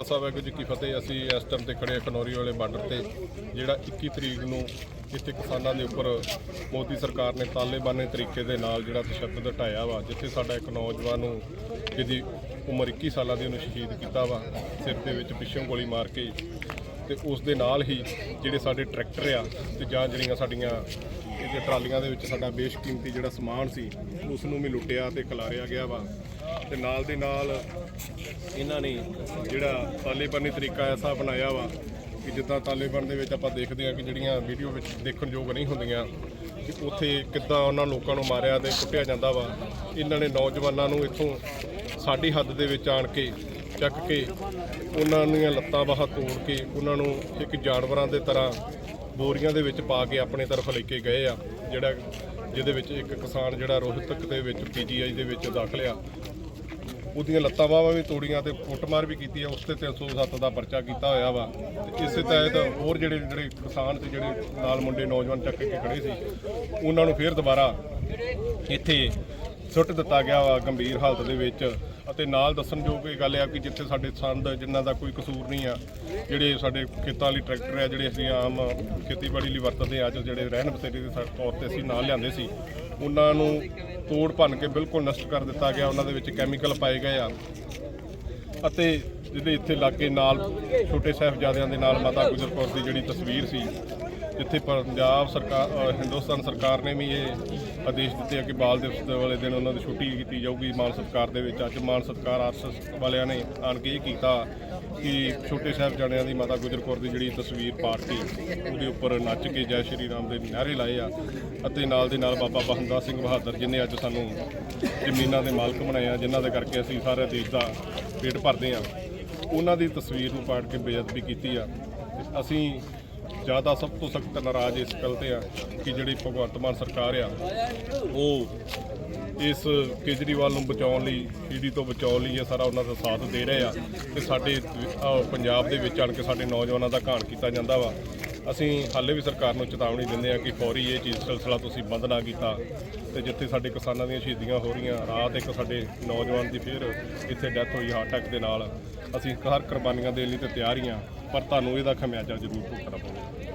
ਸਾਹਿਬ ਵਾਹਿਗੁਰੂ ਜੀ ਕੀ ਫਤਿਹ, ਅਸੀਂ ਇਸ ਟਾਈਮ ਤੇ ਖੜੇ ਹਾਂ ਖਨੌਰੀ ਵਾਲੇ ਬਾਰਡਰ ਤੇ, ਜਿਹੜਾ 21 ਤਰੀਕ ਨੂੰ ਜਿੱਥੇ ਕਿਸਾਨਾਂ ਦੇ ਉੱਪਰ ਮੋਦੀ ਸਰਕਾਰ ਨੇ ਤਾਲੇਬਾਨੀ ਤਰੀਕੇ ਦੇ ਨਾਲ ਜਿਹੜਾ ਤਸ਼ੱਦਦ ਢਾਇਆ ਵਾ, ਜਿੱਥੇ ਸਾਡਾ ਇੱਕ ਨੌਜਵਾਨ ਨੂੰ ਜਿਹਦੀ ਉਮਰ 21 ਸਾਲਾਂ ਦੀ ਉਹਨੂੰ ਸ਼ਹੀਦ ਕੀਤਾ ਵਾ, ਸਿਰ ਦੇ ਵਿੱਚ ਪਿੱਛੋਂ ਗੋਲੀ ਮਾਰ ਕੇ ਤੇ ਉਸ ਦੇ ਨਾਲ ਹੀ ਜਿਹੜੇ ਸਾਡੇ ਟਰੈਕਟਰ ਆ ਤੇ ਜਾਂ ਜਿਹੜੀਆਂ ਸਾਡੀਆਂ ਇਹਦੇ ਟਰਾਲੀਆਂ ਦੇ ਵਿੱਚ ਸਾਡਾ ਬੇਸ਼ਕੀਮਤੀ ਜਿਹੜਾ ਸਮਾਨ ਸੀ, ਉਸ ਨੂੰ ਵੀ ਲੁੱਟਿਆ ਤੇ ਖਿਲਾਰਿਆ ਗਿਆ ਵਾ। ਤੇ ਨਾਲ ਦੇ ਨਾਲ ਇਹਨਾਂ ਨੇ ਜਿਹੜਾ ਤਾਲੇਬਾਨੀ ਤਰੀਕਾ ਐਸਾ ਬਣਾਇਆ ਵਾ ਕਿ ਜਿੱਦਾਂ ਤਾਲੇਬਾਨ ਦੇ ਵਿੱਚ ਆਪਾਂ ਦੇਖਦੇ ਹਾਂ ਕਿ ਜਿਹੜੀਆਂ ਵੀਡੀਓ ਵਿੱਚ ਦੇਖਣ ਯੋਗ ਨਹੀਂ ਹੁੰਦੀਆਂ, ਕਿ ਉੱਥੇ ਕਿੱਦਾਂ ਉਹਨਾਂ ਲੋਕਾਂ ਨੂੰ ਮਾਰਿਆ ਤੇ ਕੁੱਟਿਆ ਜਾਂਦਾ ਵਾ। ਇਹਨਾਂ ਨੇ ਨੌਜਵਾਨਾਂ ਨੂੰ ਇੱਥੋਂ ਸਾਡੀ ਹੱਦ ਦੇ ਵਿੱਚ ਆਣ ਕੇ ਚੱਕ ਕੇ ਉਹਨਾਂ ਦੀਆਂ ਲੱਤਾਂ ਬਾਹਾਂ ਤੋੜ ਕੇ ਉਹਨਾਂ ਨੂੰ ਇੱਕ ਜਾਨਵਰਾਂ ਦੇ ਤਰ੍ਹਾਂ ਬੋਰੀਆਂ ਦੇ ਵਿੱਚ ਪਾ ਕੇ ਆਪਣੇ ਤਰਫ ਲੈ ਕੇ ਗਏ ਆ, ਜਿਹੜਾ ਜਿਹਦੇ ਵਿੱਚ ਇੱਕ ਕਿਸਾਨ ਜਿਹੜਾ ਰੋਹਤਕ ਦੇ ਵਿੱਚ ਪੀਜੀਆਈ ਦੇ ਵਿੱਚ ਦਾਖਲ ਆ। ਉਹਦੀਆਂ ਲੱਤਾਂ ਬਾਹਾਂ ਵੀ ਤੋੜੀਆਂ ਤੇ ਕੁੱਟਮਾਰ ਵੀ ਕੀਤੀ ਆ, ਉਸ ਤੇ 307 ਦਾ ਪਰਚਾ ਕੀਤਾ ਹੋਇਆ ਵਾ। ਤੇ ਇਸੇ ਤਹਿਤ ਹੋਰ ਜਿਹੜੇ ਜਿਹੜੇ ਕਿਸਾਨ ਤੇ ਜਿਹੜੇ ਨਾਲ ਮੁੰਡੇ ਨੌਜਵਾਨ ਚੱਕ ਕੇ ਖੜੇ ਸੀ, ਉਹਨਾਂ ਨੂੰ ਫੇਰ ਦੁਬਾਰਾ ਇੱਥੇ ਸੁੱਟ ਦਿੱਤਾ ਗਿਆ ਵਾ ਗੰਭੀਰ ਹਾਲਤ ਦੇ ਵਿੱਚ। ਅਤੇ ਨਾਲ ਦੱਸਣਯੋਗ ਇਹ ਗੱਲ ਆ ਕਿ ਜਿੱਥੇ ਸਾਡੇ ਸੰਦ ਜਿਨ੍ਹਾਂ ਦਾ ਕੋਈ ਕਸੂਰ ਨਹੀਂ ਆ, ਜਿਹੜੇ ਸਾਡੇ ਖੇਤਾਂ ਲਈ ਟਰੈਕਟਰ ਆ, ਜਿਹੜੇ ਅਸੀਂ ਆਮ ਖੇਤੀਬਾੜੀ ਲਈ ਵਰਤਦੇ ਆ, ਅੱਜ ਜਿਹੜੇ ਰਹਿਣ ਬਸੇਰੇ ਦੇ ਤੌਰ ਤੇ ਅਸੀਂ ਨਾਲ ਲਿਆਂਦੇ ਸੀ, ਉਹਨਾਂ ਨੂੰ ਤੋੜ ਭੰਨ ਕੇ ਬਿਲਕੁਲ ਨਸ਼ਟ ਕਰ ਦਿੱਤਾ ਗਿਆ, ਉਹਨਾਂ ਦੇ ਵਿੱਚ ਕੈਮੀਕਲ ਪਾਏ ਗਏ ਆ। ਅਤੇ ਜਿਹੜੇ ਇੱਥੇ ਲਾਗੇ ਨਾਲ ਛੋਟੇ ਸਾਹਿਬਜ਼ਾਦਿਆਂ ਦੇ ਨਾਲ ਮਾਤਾ ਗੁਜਰ ਕੌਰ ਦੀ ਜਿਹੜੀ ਤਸਵੀਰ ਸੀ ਜਿੱਥੇ ਪੰਜਾਬ ਸਰਕਾਰ ਹਿੰਦੁਸਤਾਨ ਸਰਕਾਰ ਨੇ ਵੀ ਇਹ ਆਦੇਸ਼ ਦਿੱਤੇ ਆ ਕਿ ਬਾਲ ਦਿਵਸ ਵਾਲੇ ਦਿਨ ਉਹਨਾਂ ਦੀ ਛੁੱਟੀ ਕੀਤੀ ਜਾਊਗੀ। ਮਾਨ ਸਤਿਕਾਰ ਦੇ ਵਿੱਚ ਅੱਜ ਮਾਨ ਸਤਿਕਾਰ ਆਰਐਸਐਸ ਵਾਲਿਆਂ ਨੇ ਆਣ ਕੇ ਇਹ ਕੀਤਾ ਕਿ ਛੋਟੇ ਸਾਹਿਬਜ਼ਾਦਿਆਂ ਦੀ ਮਾਤਾ ਗੁਜਰ ਕੌਰ ਦੀ ਜਿਹੜੀ ਤਸਵੀਰ ਪਾੜ ਕੇ ਉਹਦੇ ਉੱਪਰ ਨੱਚ ਕੇ ਜੈ ਸ਼੍ਰੀ ਰਾਮ ਦੇ ਨਾਅਰੇ ਲਾਏ ਆ ਅਤੇ ਨਾਲ ਦੇ ਨਾਲ ਬਾਬਾ ਬਹੰਦਾ ਸਿੰਘ ਬਹਾਦਰ ਜਿਨੇ ਅੱਜ ਸਾਨੂੰ ਜ਼ਮੀਨਾਂ ਦੇ ਮਾਲਕ ਬਣਾਏ ਆ, ਜਿਨ੍ਹਾਂ ਦੇ ਕਰਕੇ ਅਸੀਂ ਸਾਰੇ ਦੇਸ਼ ਦਾ ਪੇਟ ਭਰਦੇ ਆ, ਉਹਨਾਂ ਦੀ ਤਸਵੀਰ ਨੂੰ ਪਾੜ ਕੇ ਬੇਅਦਬੀ ਕੀਤੀ ਆ। ਅਸੀਂ ਜ਼ਿਆਦਾ ਸਭ ਤੋਂ ਸਖਤ ਨਾਰਾਜ਼ ਇਸ ਗੱਲ ਤੇ ਆ ਕਿ ਜਿਹੜੀ ਭਗਵੰਤ ਮਾਨ ਸਰਕਾਰ ਆ ਉਹ ਇਸ ਕੇਜਰੀਵਾਲ ਨੂੰ ਬਚਾਉਣ ਲਈ ਈਡੀ ਤੋਂ ਬਚਾਉਣ ਲਈ ਇਹ ਸਾਰਾ ਉਹਨਾਂ ਦਾ ਸਾਥ ਦੇ ਰਹੇ ਆ ਤੇ ਸਾਡੇ ਅਹ, ਪੰਜਾਬ ਦੇ ਵਿੱਚ ਆਣ ਕੇ ਸਾਡੇ ਨੌਜਵਾਨਾਂ ਦਾ ਘਾਣ ਕੀਤਾ ਜਾਂਦਾ ਵਾ। ਅਸੀਂ ਹਾਲੇ ਵੀ ਸਰਕਾਰ ਨੂੰ ਚੇਤਾਵਨੀ ਦਿੰਦੇ ਆ ਕਿ ਫੌਰੀ ਇਹ ਚੀਜ਼ ਸਿਲਸਿਲਾ ਤੁਸੀਂ ਬੰਦ ਨਾ ਕੀਤਾ ਤੇ ਜਿੱਥੇ ਸਾਡੇ ਕਿਸਾਨਾਂ ਦੀਆਂ ਸ਼ਹੀਦੀਆਂ ਹੋ ਰਹੀਆਂ ਰਾਤ ਇੱਕ ਸਾਡੇ ਨੌਜਵਾਨ ਦੀ ਫਿਰ ਇੱਥੇ ਡੈਥ ਹੋਈ ਹਾਰਟ ਅਟੈਕ ਦੇ ਨਾਲ। ਅਸੀਂ ਹਰ ਕੁਰਬਾਨੀਆਂ ਦੇਣ ਲਈ ਤੇ ਤਿਆਰ ਹੀ ਹਾਂ ਪਰ ਤੁਹਾਨੂੰ ਇਹਦਾ ਖਮਿਆਜਾ ਜ਼ਰੂਰ ਭੁਗਤਣਾ ਪਵੇਗਾ।